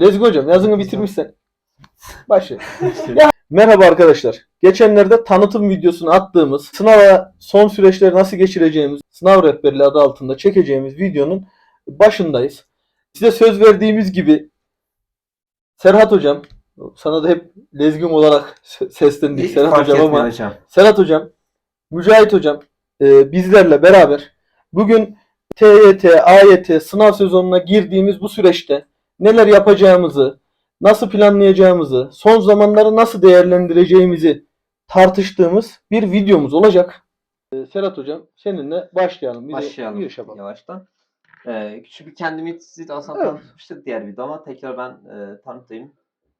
Rezgi hocam yazını bitirmişsen. Başla. Ya, merhaba arkadaşlar. Geçenlerde tanıtım videosunu attığımız sınava son süreçleri nasıl geçireceğimiz sınav rehberliği adı altında çekeceğimiz videonun başındayız. Size söz verdiğimiz gibi Serhat hocam sana da hep lezgim olarak se- seslendik Hiç Serhat hocam ama hocam. Serhat hocam, Mücahit hocam e, bizlerle beraber bugün TYT, AYT sınav sezonuna girdiğimiz bu süreçte neler yapacağımızı, nasıl planlayacağımızı, son zamanları nasıl değerlendireceğimizi tartıştığımız bir videomuz olacak. E, Serhat hocam seninle başlayalım. Bize Başlayalım giriş yapalım. yavaştan. Ee, küçük bir kendimi aslında Evet. tanıtmıştık diğer videoda ama tekrar ben e, tanıtayım.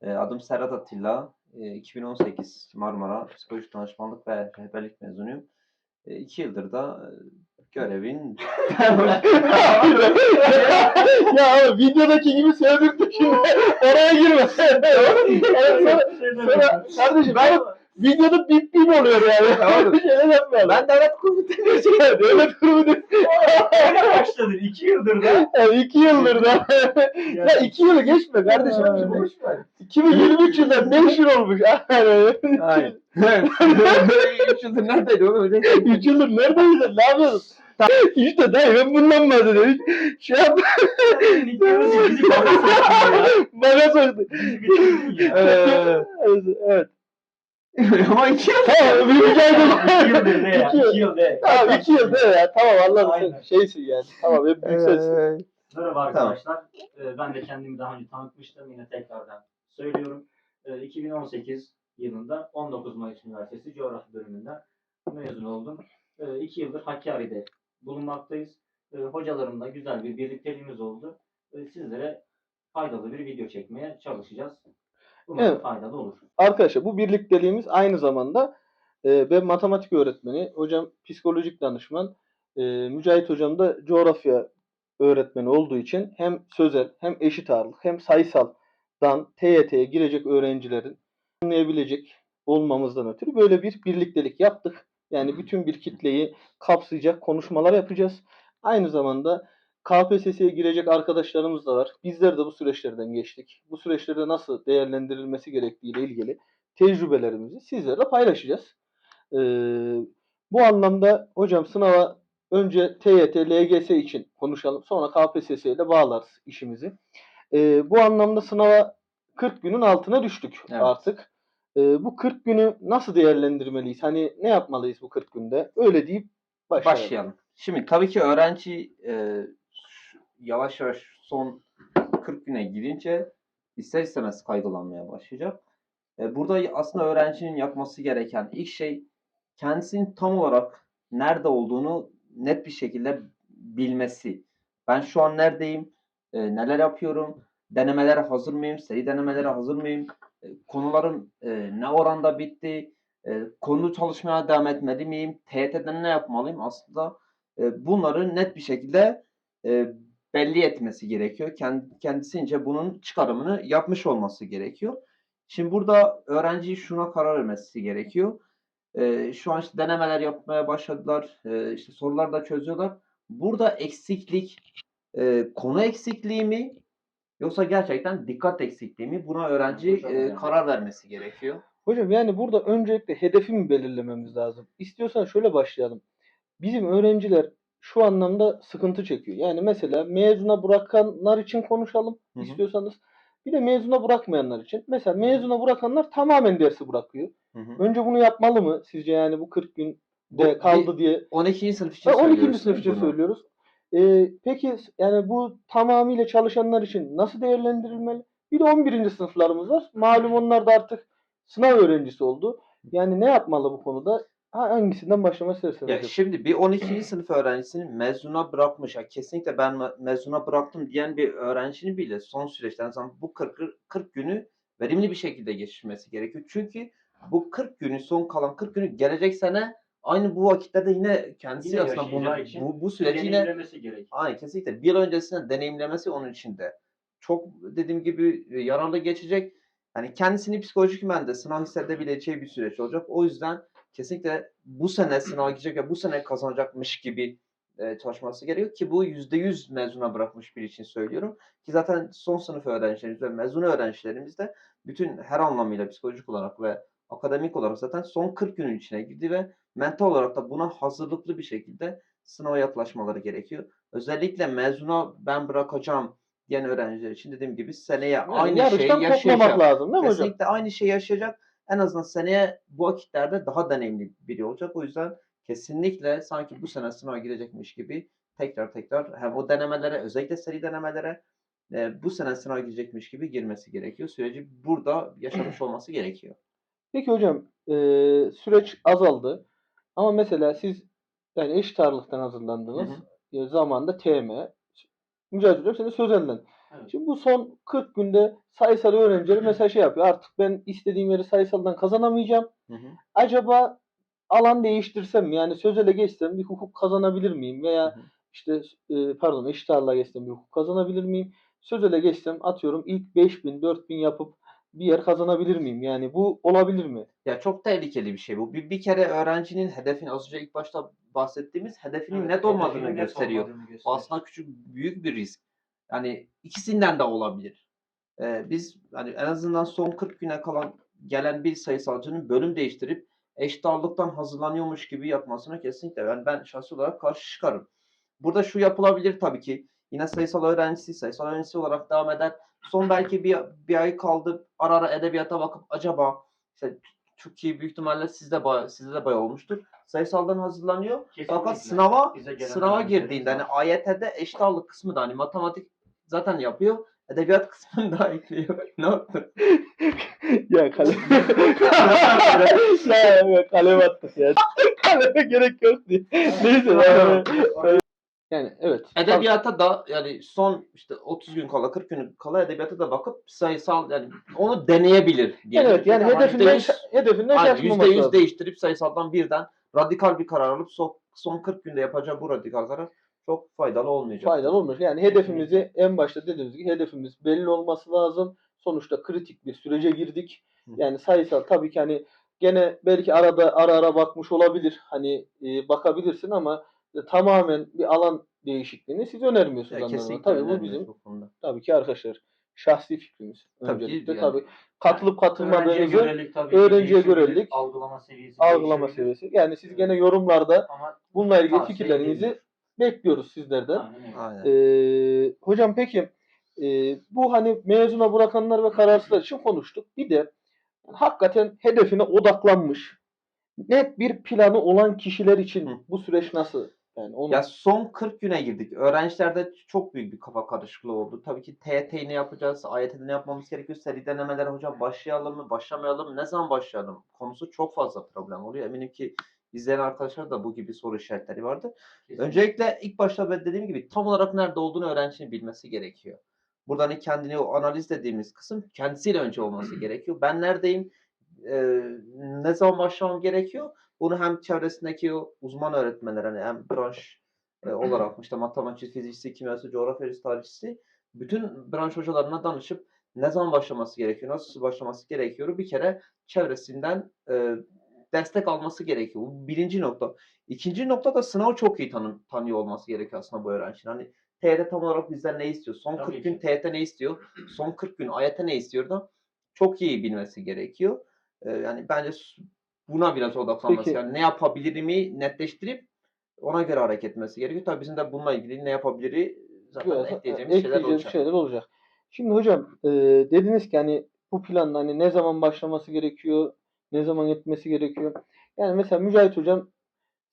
E, adım Serhat Atilla. E, 2018 Marmara Psikolojik Danışmanlık ve Rehberlik mezunuyum. E, iki yıldır da e, görevin ya abi videodaki gibi sövdürttü şimdi. Oraya girme. sonra, sonra, kardeşim ben videoda bip bip oluyor yani. Tamam. Bir şeyler yapmayalım. ben devlet kurulu Devlet kurumu değil. başladın. iki yıldır da. Yani iki yıldır da. ya iki yılı geçme kardeşim. boş ver. 2023 yılında 5 yıl olmuş. Yani. Hayır. Üç yıldır neredeydi oğlum? Öyle 3 yıldır neredeydin? Ne yapıyorsun? İşte dayı ben bundan bahsediyorum. Şey yap. Bana soktu. Ee, evet. Ama iki yıl. Tamam bir İki yıldır ne ya? İki yıl. İki yıl ne? Tamam iki yıl değil ya. Tamam Aynen. şeysin yani. Tamam hep yükselsin. Merhaba arkadaşlar. Ee, Ben de kendimi daha önce tanıtmıştım. Yine tekrardan söylüyorum. Ee, 2018 yılında 19 Mayıs Üniversitesi Coğrafya bölümünden mezun oldum. 2 yıldır Hakkari'de bulunmaktayız. Ee, Hocalarımla güzel bir birlikteliğimiz oldu. Ee, Sizlere faydalı bir video çekmeye çalışacağız. Umarım Evet. faydalı olur. Arkadaşlar bu birlikteliğimiz aynı zamanda e, ben matematik öğretmeni, hocam psikolojik danışman, e, Mücahit hocam da coğrafya öğretmeni olduğu için hem sözel hem eşit ağırlık hem sayısaldan TYT'ye girecek öğrencilerin anlayabilecek olmamızdan ötürü böyle bir birliktelik yaptık. Yani bütün bir kitleyi kapsayacak konuşmalar yapacağız. Aynı zamanda KPSS'ye girecek arkadaşlarımız da var. Bizler de bu süreçlerden geçtik. Bu süreçlerde nasıl değerlendirilmesi gerektiği ile ilgili tecrübelerimizi sizlerle paylaşacağız. Ee, bu anlamda hocam sınava önce TYT, LGS için konuşalım. Sonra KPSS ile bağlarız işimizi. Ee, bu anlamda sınava 40 günün altına düştük Evet. artık. Ee, bu 40 günü nasıl değerlendirmeliyiz? Hani ne yapmalıyız bu 40 günde? Öyle deyip başlayalım. Başlayalım. Şimdi tabii ki öğrenci e, yavaş yavaş son 40 güne girince ister istemez kaygılanmaya başlayacak. E, burada aslında öğrencinin yapması gereken ilk şey kendisinin tam olarak nerede olduğunu net bir şekilde bilmesi. Ben şu an neredeyim? E, neler yapıyorum? Denemelere hazır mıyım? Seri denemelere hazır mıyım? Konularım e, ne oranda bitti? E, konu çalışmaya devam etmeli miyim? TYT'den ne yapmalıyım? Aslında e, bunları net bir şekilde e, belli etmesi gerekiyor. Kend- Kendisince bunun çıkarımını yapmış olması gerekiyor. Şimdi burada öğrenci şuna karar vermesi gerekiyor. E, şu an işte denemeler yapmaya başladılar. E, işte sorular da çözüyorlar. Burada eksiklik e, konu eksikliği mi yoksa gerçekten dikkat eksikliği mi? Buna öğrenci e, karar vermesi gerekiyor. Hocam yani burada öncelikle hedefi mi belirlememiz lazım? İstiyorsan şöyle başlayalım. Bizim öğrenciler şu anlamda sıkıntı çekiyor. Yani mesela mezuna bırakanlar için konuşalım Hı hı. istiyorsanız. Bir de mezuna bırakmayanlar için. Mesela mezuna bırakanlar tamamen dersi bırakıyor. Hı hı. Önce bunu yapmalı mı sizce yani bu 40 günde Bu kaldı diye 12. sınıf için Ha, 12. söylüyoruz sınıf için bunu. söylüyoruz. Ee, peki yani bu tamamıyla çalışanlar için nasıl değerlendirilmeli? Bir de 11. sınıflarımız var. Malum onlar da artık sınav öğrencisi oldu. Yani ne yapmalı bu konuda? Ha, hangisinden başlamak isterseniz. Ya şimdi bir 12. sınıf öğrencisini mezuna bırakmış, ya kesinlikle ben me- mezuna bıraktım diyen bir öğrencinin bile son süreçten sonra bu 40, 40 günü verimli bir şekilde geçirmesi gerekiyor. Çünkü bu 40 günü son kalan 40 günü gelecek sene aynı bu vakitlerde yine kendisi Yine aslında bunu, yaşayacağı için bu, bu süreci yine Deneyimlemesi gerek. Aynen kesinlikle. Bir öncesinde deneyimlemesi onun için de çok dediğim gibi e, yararlı geçecek. Yani kendisini psikolojik mühendisliğinde sınav hissedebileceği bir süreç olacak. O yüzden kesinlikle bu sene sınava girecek ve bu sene kazanacakmış gibi e, çalışması gerekiyor ki bu %100 mezuna bırakmış biri için söylüyorum. Ki zaten son sınıf öğrencilerimiz ve mezun öğrencilerimiz de bütün her anlamıyla psikolojik olarak ve akademik olarak zaten son 40 günün içine girdi ve mental olarak da buna hazırlıklı bir şekilde sınava yaklaşmaları gerekiyor. Özellikle mezuna ben bırakacağım diyen öğrenciler için dediğim gibi seneye Yani aynı şeyi yaşayacak. lazım değil mi hocam? Kesinlikle aynı şeyi yaşayacak. En azından seneye bu vakitlerde daha deneyimli biri olacak. O yüzden kesinlikle sanki bu sene sınava girecekmiş gibi tekrar tekrar hem o denemelere özellikle seri denemelere e, bu sene sınava girecekmiş gibi girmesi gerekiyor. Süreci burada yaşamış olması gerekiyor. Peki hocam e, süreç azaldı ama mesela siz yani eşit ağırlıktan hazırlandınız. Hı E, zamanında TM. Mücadele hocam senin sözelden. Evet. Şimdi bu son 40 günde sayısal öğrencileri mesela şey yapıyor. Artık ben istediğim yeri sayısaldan kazanamayacağım. Hı hı. Acaba alan değiştirsem? Yani sözele geçsem bir hukuk kazanabilir miyim? Veya Hı hı. işte e, pardon eşit ağırlığa geçsem bir hukuk kazanabilir miyim? Sözele geçsem atıyorum ilk 5000 4000 yapıp bir yer kazanabilir miyim? Yani bu olabilir mi? Ya çok tehlikeli bir şey bu. Bir, bir kere öğrencinin hedefini az önce ilk başta bahsettiğimiz hedefinin Evet, net olmadığını hedefinin net gösteriyor. olmadığını gösteriyor. Aslında küçük büyük bir risk. Yani ikisinden de olabilir. Ee, biz hani en azından son 40 güne kalan gelen bir sayısalcının bölüm değiştirip eşit ağırlıktan hazırlanıyormuş gibi yapmasına kesinlikle ben, ben şahsi olarak karşı çıkarım. Burada şu yapılabilir tabii ki. Yine sayısal öğrencisi, sayısal öğrencisi olarak devam eder. Son belki bir, bir ay kaldı. Ara ara edebiyata bakıp acaba işte Türkiye büyük ihtimalle sizde baya, sizde de bayağı olmuştur. Sayısaldan hazırlanıyor. Kesinlikle. Fakat sınava sınava girdiğinde hani. AYT'de eşit ağırlık kısmı da hani matematik zaten yapıyor. Edebiyat kısmını da ekliyor. ne yaptı? ya kalem. ya, ya kalem attık ya. Kaleme gerek yok diye. Neyse. Yani, evet. Edebiyata da yani son işte 30 gün kala 40 gün kala edebiyata da bakıp sayısal yani onu deneyebilir diye. Evet yani Ama hedefinden, %100 hedefinden Aynen şaşmaması %100 lazım. değiştirip sayısaldan birden radikal bir karar alıp son, son 40 günde yapacağı bu radikal karar çok faydalı olmayacak. faydalı olmuş. Yani hedefimizi en başta dediğimiz gibi hedefimiz belli olması lazım. Sonuçta kritik bir sürece girdik. Hı. Yani sayısal tabii ki hani gene belki arada ara ara bakmış olabilir. Hani e, bakabilirsin ama tamamen bir alan değişikliğini siz önermiyorsunuz Ya, kesinlikle Tabii bu bizim bu konuda. tabii ki arkadaşlar şahsi fikrimiz. Tabii ki Öncelikle yani- tabii katılıp katılmadığınızı görelik tabii öğrenciye görelik, algılama seviyesi algılama seviyesi. Yani siz gene yorumlarda Ama bununla ilgili fikirlerinizi edilmiyor. bekliyoruz sizlerden. Aynen. Ee, hocam peki e, bu hani mezuna bırakanlar ve kararsızlar için konuştuk. Bir de hakikaten hedefine odaklanmış net bir planı olan kişiler için Hı. bu süreç nasıl? Yani onu Ya son 40 güne girdik. Öğrencilerde çok büyük bir kafa karışıklığı oldu. Tabii ki TYT'yi ne yapacağız? AYT'de ne yapmamız gerekiyor? Seri denemeler hocam başlayalım mı? Başlamayalım mı? Ne zaman başlayalım? Konusu çok fazla problem oluyor. Eminim ki izleyen arkadaşlar da bu gibi soru işaretleri vardı. Kesinlikle. Öncelikle ilk başta ben dediğim gibi tam olarak nerede olduğunu öğrencinin bilmesi gerekiyor. Burada hani kendini o analiz dediğimiz kısım kendisiyle önce olması gerekiyor. Ben neredeyim? Ee, ne zaman başlamam gerekiyor? Bunu hem çevresindeki o uzman öğretmenler hani hem branş e, olarak işte matematik, fizikçisi, kimyası, coğrafyacısı, tarihçisi bütün branş hocalarına danışıp ne zaman başlaması gerekiyor, nasıl başlaması gerekiyor bir kere çevresinden e, destek alması gerekiyor. Bu birinci nokta. İkinci nokta da sınavı çok iyi tanı, tanıyor olması gerekiyor aslında bu öğrencinin. Hani TYT tam olarak bizden ne istiyor? Son Tabii 40 gün. TYT ne istiyor? Son 40 gün AYT ne istiyor da çok iyi bilmesi gerekiyor. Ee, yani bence buna biraz odaklanması. Peki. Yani ne yapabilirimi netleştirip ona göre hareket etmesi gerekiyor. Tabii bizim de bununla ilgili ne yapabiliri zaten Biraz, ekleyeceğimiz şeyler ekleyeceğimiz olacak. şeyler olacak. Şimdi hocam e, dediniz ki hani bu planın hani ne zaman başlaması gerekiyor, ne zaman etmesi gerekiyor. Yani mesela Mücahit hocam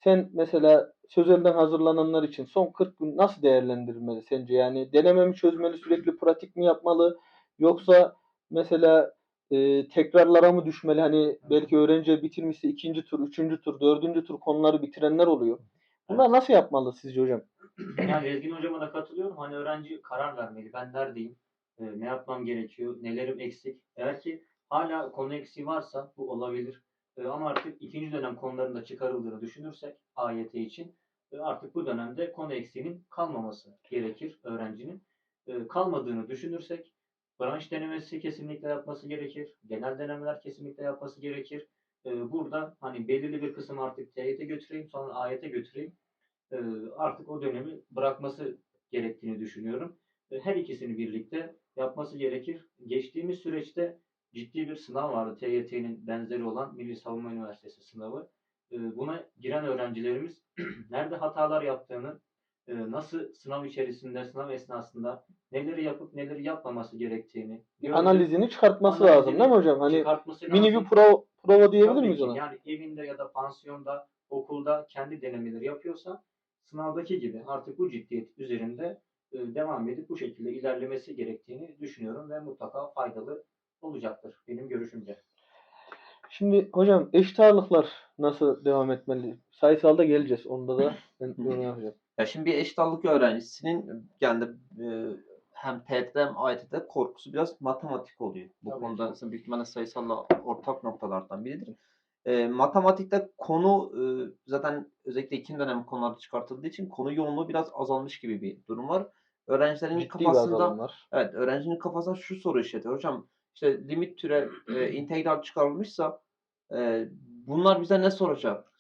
sen mesela sözelden hazırlananlar için son 40 gün nasıl değerlendirilmeli sence? Yani deneme mi çözmeli, sürekli pratik mi yapmalı? Yoksa mesela e, tekrarlara mı düşmeli? Hani belki öğrenci bitirmişse ikinci tur, üçüncü tur, dördüncü tur konuları bitirenler oluyor. Bunlar nasıl yapmalı sizce hocam? Yani Ezgin hocama da katılıyorum. Hani öğrenci karar vermeli. Ben neredeyim? Ee, ne yapmam gerekiyor? Nelerim eksik? Eğer ki hala konu eksiği varsa bu olabilir. Ee, ama artık ikinci dönem konuların da çıkarıldığını düşünürsek AYT için e, artık bu dönemde konu eksiğinin kalmaması gerekir öğrencinin. Ee, kalmadığını düşünürsek branş denemesi kesinlikle yapması gerekir. Genel denemeler kesinlikle yapması gerekir. Ee, burada hani belirli bir kısım artık TYT götüreyim sonra AYT götüreyim. e, artık o dönemi bırakması gerektiğini düşünüyorum. E, Her ikisini birlikte yapması gerekir. Geçtiğimiz süreçte ciddi bir sınav vardı. TYT'nin benzeri olan Milli Savunma Üniversitesi sınavı. E, Buna giren öğrencilerimiz nerede hatalar yaptığını, e, nasıl sınav içerisinde, sınav esnasında neleri yapıp neleri yapmaması gerektiğini gördü. Analizini çıkartması Analizini lazım değil mi hocam? Hani çıkartması mini lazım. bir prova, prova diyebilir Tabii miyiz ki. ona? Yani evinde ya da pansiyonda, okulda kendi denemeleri yapıyorsa sınavdaki gibi artık bu ciddiyet üzerinde e, devam edip bu şekilde ilerlemesi gerektiğini düşünüyorum ve mutlaka faydalı olacaktır benim görüşümce. Şimdi hocam eşit ağırlıklar nasıl devam etmeli? Sayısalda geleceğiz. Onda da ben yorum yapacağım. Ya şimdi bir eşit ağırlık öğrencisinin yani e, hem TYT'de hem AYT'de korkusu biraz matematik oluyor. Bu Tabii konuda aslında büyük ihtimalle sayısalla ortak noktalardan biridir. E, matematikte konu e, zaten özellikle ikinci dönem konuları çıkartıldığı için konu yoğunluğu biraz azalmış gibi bir durum var. Öğrencilerin Ciddi kafasında. Evet, öğrencinin kafasında şu soru işareti. Hocam işte limit türe e, integral çıkarılmışsa e, bunlar bize ne soracak?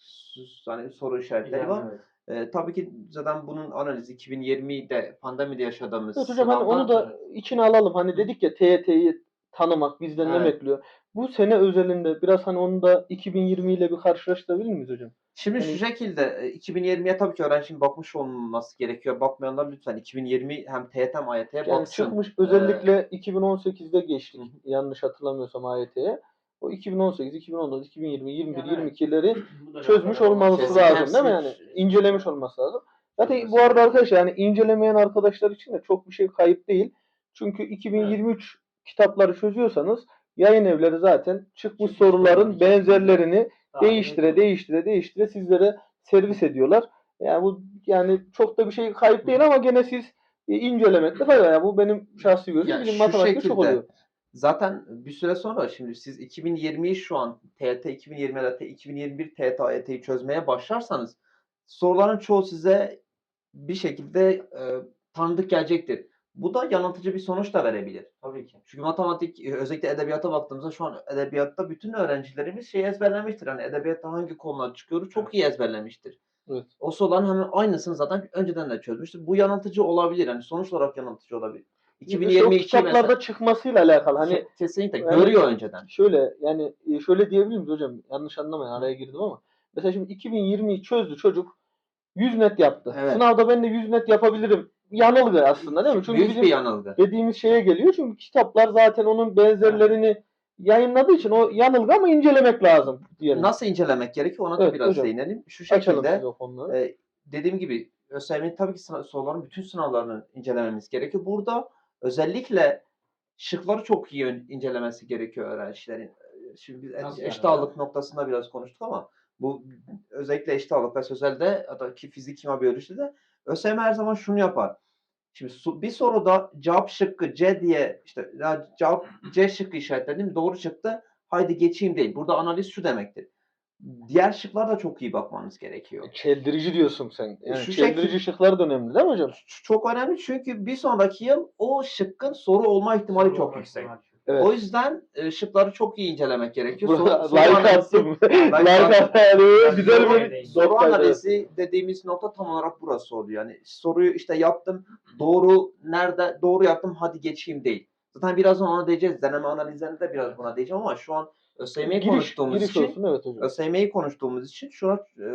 Hani soru işaretleri var. Evet. E, tabii ki zaten bunun analizi 2020'de pandemide yaşadığımız Evet hocam hani onu da içine alalım. Hani dedik ya TYT'yi tanımak bizden ne Evet. bekliyor? Bu sene özelinde biraz hani onu da 2020 ile bir karşılaştırabilir miyiz hocam? Şimdi Hani- şu şekilde e, 2020'ye tabii ki öğrencinin bakmış olması gerekiyor. Bakmayanlar lütfen 2020 hem TYT hem AYT'ye Yani baksın. çıkmış özellikle 2018'de geçtik. Yanlış hatırlamıyorsam AYT'ye. O 2018, 2019, 2020, 21, Yani evet. 22'leri Bu da çözmüş olması lazım değil mi yani? İncelemiş olması lazım. Zaten bu arada arkadaşlar yani incelemeyen arkadaşlar için de çok bir şey kayıp değil. Çünkü 2023 kitapları çözüyorsanız yayın evleri zaten çıkmış Çıkmış soruların benzerlerini Daha değiştire evet. değiştire değiştire sizlere servis ediyorlar. Yani bu yani çok da bir şey kayıp değil ama gene siz e, incelemekte fayda. Yani bu benim şahsi görüşüm. Ya Bizim matematikte çok oluyor. Zaten bir süre sonra şimdi siz 2020'yi şu an TYT 2020 ya da 2021 TYT AYT'yi çözmeye başlarsanız soruların çoğu size bir şekilde e, tanıdık gelecektir. Bu da yanıltıcı bir sonuç da verebilir. Tabii ki. Çünkü matematik e, özellikle edebiyata baktığımızda şu an edebiyatta bütün öğrencilerimiz şey ezberlemiştir. Hani edebiyatta hangi konular çıkıyor çok Evet. iyi ezberlemiştir. Evet. O soruların hemen aynısını zaten önceden de çözmüştür. Bu yanıltıcı olabilir. Hani sonuç olarak yanıltıcı olabilir. O 2022 kitaplarda mesela çıkmasıyla alakalı. Hani Ke- kesinlikle yani- görüyor önceden. şöyle yani e, şöyle diyebilir miyiz hocam? Yanlış anlamayın araya girdim ama. Mesela şimdi 2020'yi çözdü çocuk. 100 net yaptı. Evet. Sınavda ben de 100 net yapabilirim. Yanılgı aslında değil mi? Çünkü Büyük bizim bir yanılgı. dediğimiz şeye geliyor. Çünkü kitaplar zaten onun benzerlerini yayınladığı için o yanılgı ama incelemek lazım diyelim. Nasıl incelemek gerekiyor ona da Evet, biraz hocam. değinelim. Şu şekilde e, dediğim gibi ÖSYM'nin tabii ki sınav, soruların bütün sınavlarını incelememiz gerekiyor. Burada özellikle şıkları çok iyi incelemesi gerekiyor öğrencilerin. Şimdi biz Nasıl eşit yani ağırlık noktasında biraz konuştuk ama bu özellikle eşit ağırlık ve sözelde da ki fizik, kimya, biyolojide ÖSYM her zaman şunu yapar. Şimdi bir soruda cevap şıkkı C diye işte ya cevap C şıkkı işaretledim doğru çıktı. Haydi geçeyim değil. Burada analiz şu demektir. Diğer şıklara da çok iyi bakmanız gerekiyor. Çeldirici diyorsun sen. Yani Şu çeldirici şekil- şıklar da önemli değil mi hocam? Çok önemli çünkü bir sonraki yıl o şıkkın soru olma ihtimali Soru çok olma yüksek. ihtimali. Evet. O yüzden e, şıkları çok iyi incelemek gerekiyor. Soru, soru like attım. like attım. Güzel bir Soru analizi dediğimiz nokta tam olarak burası oluyor. Yani soruyu işte yaptım, doğru nerede doğru yaptım hadi geçeyim değil. Zaten birazdan ona değeceğiz. Deneme analizlerinde de biraz buna değeceğim ama şu an ÖSYM'yi konuştuğumuz giriş için olsun evet hocam. ÖSYM'yi konuştuğumuz için şuna e,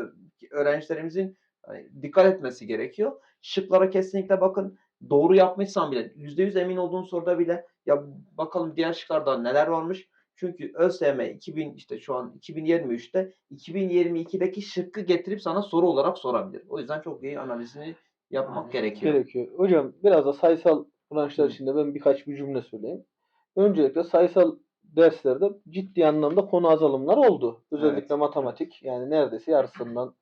öğrencilerimizin hani, dikkat etmesi gerekiyor. Şıklara kesinlikle bakın. Doğru yapmışsan bile %100 emin olduğun soruda bile ya bakalım diğer şıklarda neler varmış. Çünkü ÖSYM 2000 işte şu an 2023'te 2022'deki şıkkı getirip sana soru olarak sorabilir. O yüzden çok iyi analizini yapmak Aynen. gerekiyor. Gerekiyor. Hocam biraz da sayısal branşlar içinde ben birkaç bir cümle söyleyeyim. Öncelikle sayısal derslerde ciddi anlamda konu azalımlar oldu. Özellikle Evet. matematik yani neredeyse yarısından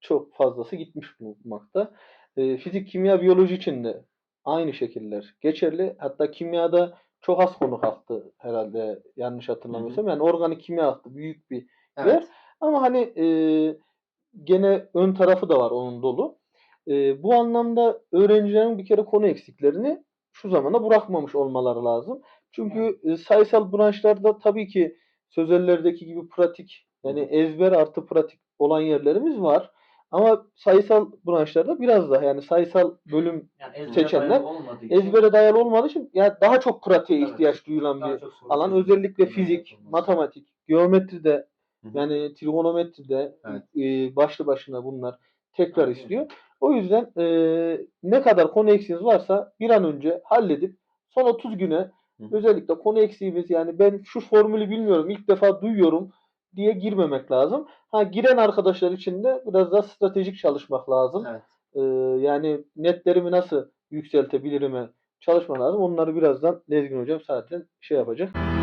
çok fazlası gitmiş bulunmakta. Ee, fizik, kimya, biyoloji için de aynı şekiller geçerli. Hatta kimyada çok az konu kalktı herhalde yanlış hatırlamıyorsam. Yani organik kimya kalktı. Büyük bir Evet. ama hani e, gene ön tarafı da var onun dolu. E, bu anlamda öğrencilerin bir kere konu eksiklerini şu zamana bırakmamış olmaları lazım. Çünkü e, sayısal branşlarda tabii ki sözellerdeki gibi pratik yani ezber artı pratik olan yerlerimiz var. Ama sayısal branşlarda biraz daha yani sayısal bölüm Yani ezbere seçenler dayalı ezbere dayalı olmadığı için yani daha çok pratiğe Evet. ihtiyaç duyulan daha bir alan. Özellikle fizik, yapılması. matematik, geometride Hı hı. yani trigonometride Evet. e, başlı başına bunlar tekrar Aynen. istiyor. O yüzden e, ne kadar konu eksiğiniz varsa bir an önce halledip son 30 güne Hı. özellikle konu eksiğimiz yani ben şu formülü bilmiyorum ilk defa duyuyorum diye girmemek lazım. Ha giren arkadaşlar için de biraz daha stratejik çalışmak lazım. Evet. Ee, yani netlerimi nasıl yükseltebilirime çalışma lazım. Onları birazdan Lezgin hocam zaten şey yapacak.